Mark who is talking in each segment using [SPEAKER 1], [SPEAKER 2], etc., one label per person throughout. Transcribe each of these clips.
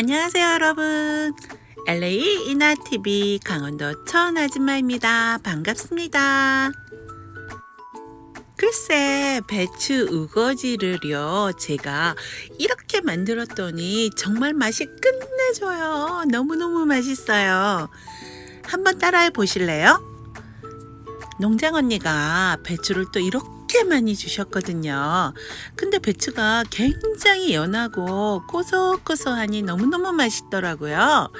[SPEAKER 1] 안녕하세요, 여러분. LA 이나TV 강원도 천 아줌마입니다. 반갑습니다. 글쎄, 배추 우거지를요, 제가 이렇게 만들었더니 정말 맛이 끝내줘요. 너무너무 맛있어요. 한번 따라해 보실래요? 농장 언니가 배추를 또 이렇게 많이 주셨거든요. 근데 배추가 굉장히 연하고 고소고소하니 너무너무 맛있더라고요.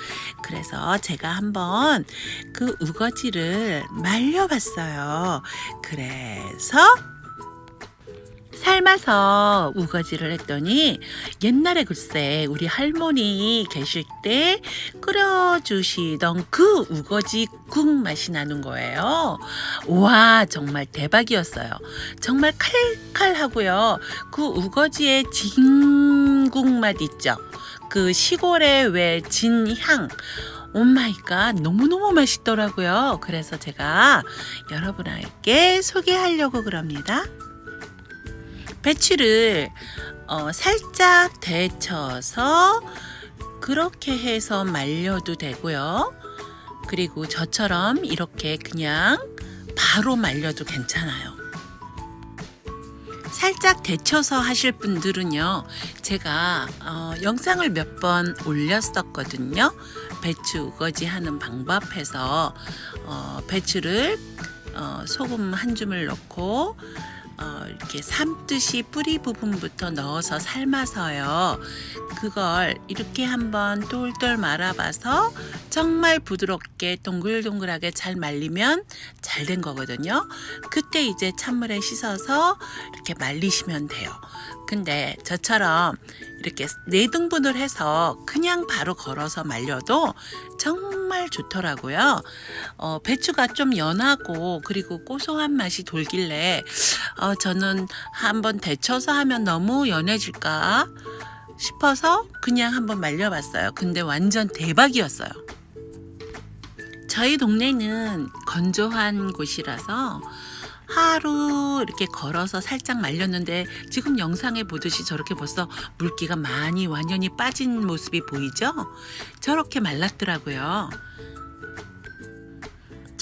[SPEAKER 1] 그래서 제가 한번 그 우거지를 말려봤어요. 그래서 삶아서 우거지를 했더니 옛날에 글쎄 우리 할머니 계실 때 끓여주시던 그 우거지 국 맛이 나는 거예요. 와 정말 대박이었어요. 정말 칼칼하고요. 그 우거지의 진국 맛 있죠. 그 시골의 왜 진향. 오마이갓 너무너무 맛있더라고요. 그래서 제가 여러분에게 소개하려고 그럽니다. 배추를 어, 살짝 데쳐서 그렇게 해서 말려도 되고요. 그리고 저처럼 이렇게 그냥 바로 말려도 괜찮아요. 살짝 데쳐서 하실 분들은요, 제가 어, 영상을 몇 번 올렸었거든요. 배추 우거지 하는 방법 해서 어, 배추를 어, 소금 한 줌을 넣고 어, 이렇게 삶듯이 뿌리 부분부터 넣어서 삶아서요. 그걸 이렇게 한번 똘똘 말아봐서 정말 부드럽게 동글동글하게 잘 말리면 잘 된 거거든요. 그때 이제 찬물에 씻어서 이렇게 말리시면 돼요. 근데 저처럼 이렇게 네 등분을 해서 그냥 바로 걸어서 말려도 정말 좋더라고요. 어, 배추가 좀 연하고 그리고 고소한 맛이 돌길래 어, 저는 한번 데쳐서 하면 너무 연해질까 싶어서 그냥 한번 말려봤어요. 근데 완전 대박이었어요. 저희 동네는 건조한 곳이라서 하루 이렇게 걸어서 살짝 말렸는데 지금 영상에 보듯이 저렇게 벌써 물기가 많이 완연히 빠진 모습이 보이죠? 저렇게 말랐더라고요.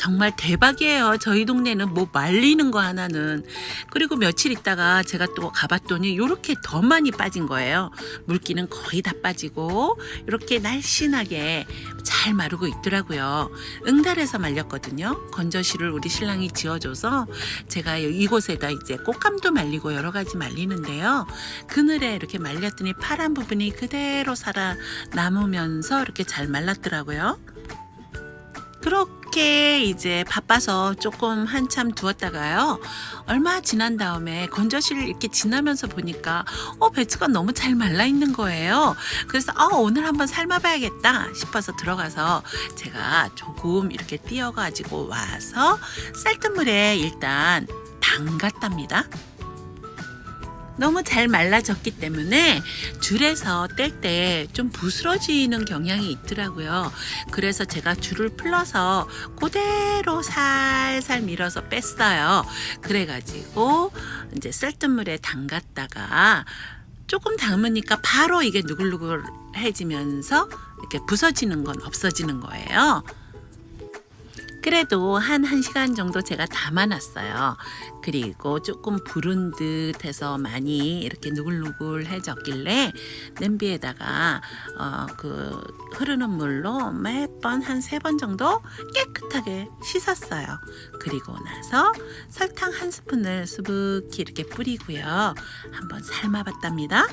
[SPEAKER 1] 정말 대박이에요. 저희 동네는 뭐 말리는 거 하나는. 그리고 며칠 있다가 제가 또 가봤더니 이렇게 더 많이 빠진 거예요. 물기는 거의 다 빠지고 이렇게 날씬하게 잘 마르고 있더라고요. 응달에서 말렸거든요. 건조실을 우리 신랑이 지어줘서 제가 이곳에다 이제 꽃감도 말리고 여러 가지 말리는데요. 그늘에 이렇게 말렸더니 파란 부분이 그대로 살아 남으면서 이렇게 잘 말랐더라고요. 그렇게 이제 바빠서 조금 한참 두었다가요. 얼마 지난 다음에 건조실을 이렇게 지나면서 보니까 어 배추가 너무 잘 말라 있는 거예요. 그래서 어 오늘 한번 삶아봐야겠다 싶어서 들어가서 제가 조금 이렇게 띄어가지고 와서 쌀뜨물에 일단 담갔답니다. 너무 잘 말라졌기 때문에 줄에서 뗄 때 좀 부스러지는 경향이 있더라고요. 그래서 제가 줄을 풀러서 그대로 살살 밀어서 뺐어요. 그래가지고 이제 쌀뜨물에 담갔다가 조금 담으니까 바로 이게 누글누글해지면서 이렇게 부서지는 건 없어지는 거예요. 그래도 한 1시간 정도 제가 담아놨어요. 그리고 조금 부른 듯 해서 많이 이렇게 누글누글해졌길래 냄비에다가 어, 그 흐르는 물로 매번 한 세 번 정도 깨끗하게 씻었어요. 그리고 나서 설탕 한 스푼을 수북히 이렇게 뿌리고요. 한번 삶아봤답니다.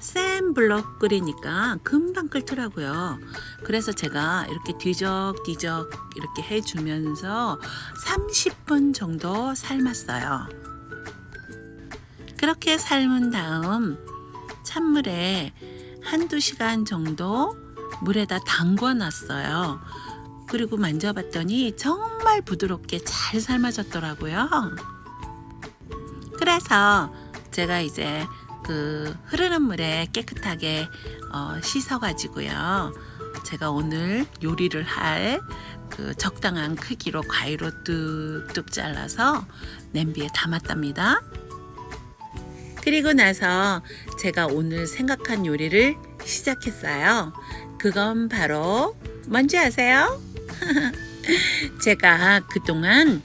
[SPEAKER 1] 센 불로 끓이니까 금방 끓더라고요. 그래서 제가 이렇게 뒤적뒤적 이렇게 해주면서 30분 정도 삶았어요. 그렇게 삶은 다음 찬물에 한두 시간 정도 물에다 담궈 놨어요. 그리고 만져봤더니 정말 부드럽게 잘 삶아졌더라고요. 그래서 제가 이제 그 흐르는 물에 깨끗하게 어, 씻어가지고요. 제가 오늘 요리를 할 그 적당한 크기로 가위로 뚝뚝 잘라서 냄비에 담았답니다. 그리고 나서 제가 오늘 생각한 요리를 시작했어요. 그건 바로 뭔지 아세요? 제가 그동안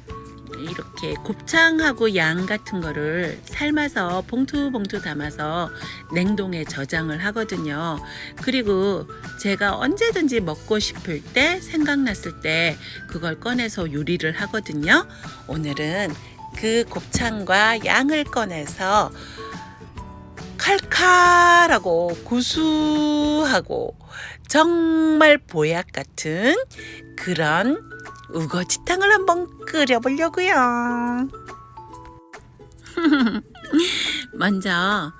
[SPEAKER 1] 이렇게 곱창하고 양 같은 거를 삶아서 봉투 봉투 담아서 냉동에 저장을 하거든요. 그리고 제가 언제든지 먹고 싶을 때 생각났을 때 그걸 꺼내서 요리를 하거든요. 오늘은 그 곱창과 양을 꺼내서 칼칼하고 구수하고 정말 보약 같은 그런 우거지탕을 한번 끓여보려고요. 먼저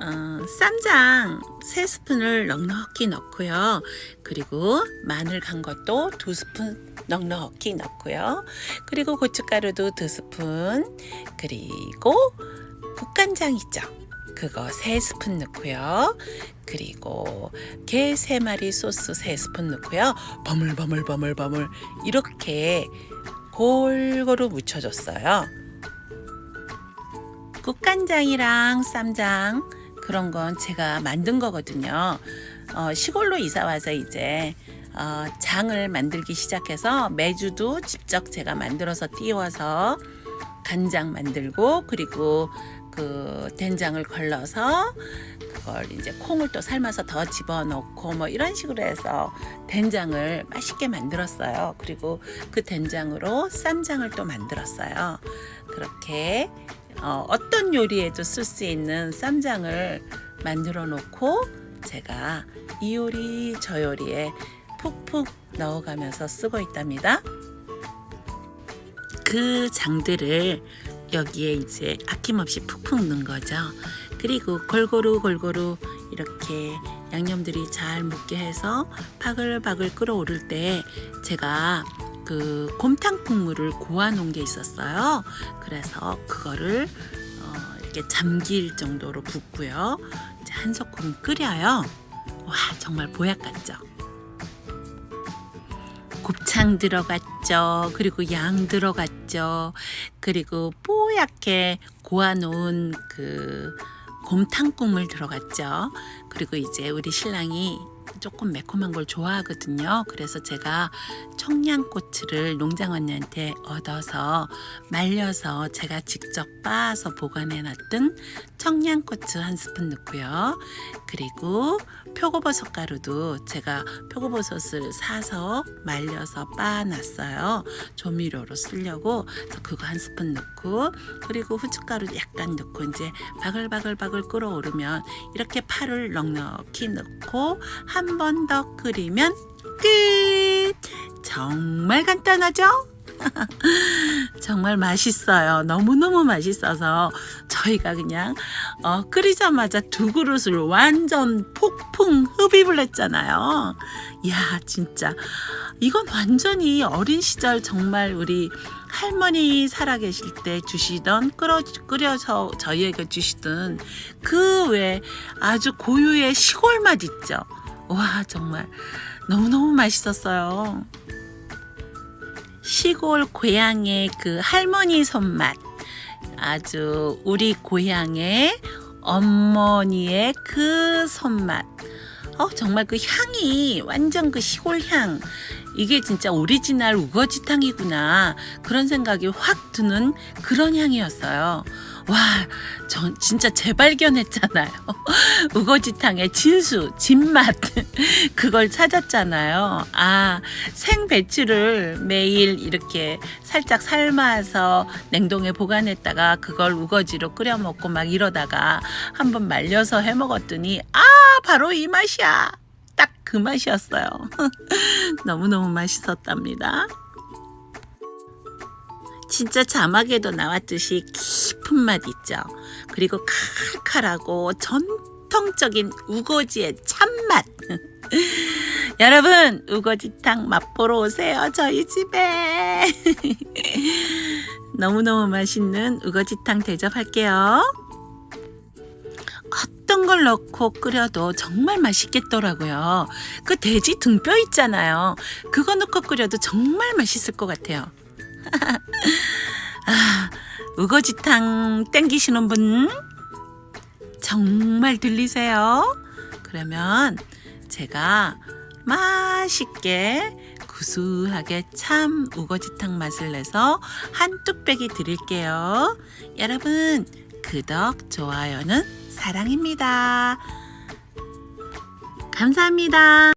[SPEAKER 1] 어, 쌈장 세 스푼을 넉넉히 넣고요. 그리고 마늘 간 것도 두 스푼 넉넉히 넣고요. 그리고 고춧가루도 두 스푼. 그리고 국간장 있죠. 그거 세 스푼 넣고요. 그리고 게세 마리 소스 세 스푼 넣고요. 버물버물버물버물 이렇게 골고루 묻혀줬어요. 국간장이랑 쌈장 그런 건 제가 만든 거거든요. 어, 시골로 이사 와서 이제 어, 장을 만들기 시작해서 매주도 직접 제가 만들어서 띄워서 간장 만들고 그리고 그 된장을 걸러서 그걸 이제 콩을 또 삶아서 더 집어넣고 뭐 이런 식으로 해서 된장을 맛있게 만들었어요. 그리고 그 된장으로 쌈장을 또 만들었어요. 그렇게 어, 어떤 요리에도 쓸 수 있는 쌈장을 만들어 놓고 제가 이 요리 저 요리에 푹푹 넣어가면서 쓰고 있답니다. 그 장들을 여기에 이제 아낌없이 푹푹 넣은 거죠. 그리고 골고루 골고루 이렇게 양념들이 잘 묻게 해서 바글바글 끓어오를 때 제가 그 곰탕 국물을 고아 놓은 게 있었어요. 그래서 그거를 어, 이렇게 잠길 정도로 붓고요. 이제 한 소끔 끓여요. 와 정말 보약 같죠. 곱창 들어갔죠. 그리고 양 들어갔죠. 그리고 뽀얗게 고아놓은 그 곰탕 국물 들어갔죠. 그리고 이제 우리 신랑이 조금 매콤한 걸 좋아하거든요. 그래서 제가 청양고추를 농장 언니한테 얻어서 말려서 제가 직접 빻아서 보관해 놨던 청양고추 한 스푼 넣고요. 그리고 표고버섯 가루도 제가 표고버섯을 사서 말려서 빻아놨어요. 조미료로 쓰려고 그거 한 스푼 넣고 그리고 후춧가루 약간 넣고 이제 바글바글바글 끓어오르면 이렇게 파를 넉넉히 넣고 한 번 더 끓이면 끝! 정말 간단하죠? 정말 맛있어요. 너무너무 맛있어서 저희가 그냥 어, 끓이자마자 두 그릇을 완전 폭풍 흡입을 했잖아요. 야, 진짜 이건 완전히 어린 시절 정말 우리 할머니 살아계실 때 주시던 끓여, 끓여서 저희에게 주시던 그 외 아주 고유의 시골 맛 있죠. 와, 정말 너무너무 맛있었어요. 시골 고향의 그 할머니 손맛. 아주 우리 고향의 어머니의 그 손맛. 어, 정말 그 향이 완전 그 시골 향. 이게 진짜 오리지널 우거지탕이구나. 그런 생각이 확 드는 그런 향이었어요. 와, 전 진짜 재발견했잖아요. 우거지탕의 진수, 진맛. 그걸 찾았잖아요. 아, 생배추를 매일 이렇게 살짝 삶아서 냉동에 보관했다가 그걸 우거지로 끓여 먹고 막 이러다가 한번 말려서 해 먹었더니 아, 바로 이 맛이야. 딱 그 맛이었어요. 너무너무 맛있었답니다. 진짜 자막에도 나왔듯이 깊은 맛 있죠. 그리고 칼칼하고 전통적인 우거지의 참맛. 여러분, 우거지탕 맛보러 오세요. 저희 집에. 너무너무 맛있는 우거지탕 대접할게요. 어떤 걸 넣고 끓여도 정말 맛있겠더라고요. 그 돼지 등뼈 있잖아요. 그거 넣고 끓여도 정말 맛있을 것 같아요. 아, 우거지탕 땡기시는 분 정말 들리세요? 그러면 제가 맛있게 구수하게 참 우거지탕 맛을 내서 한 뚝배기 드릴게요. 여러분, 구독, 좋아요는 사랑입니다. 감사합니다.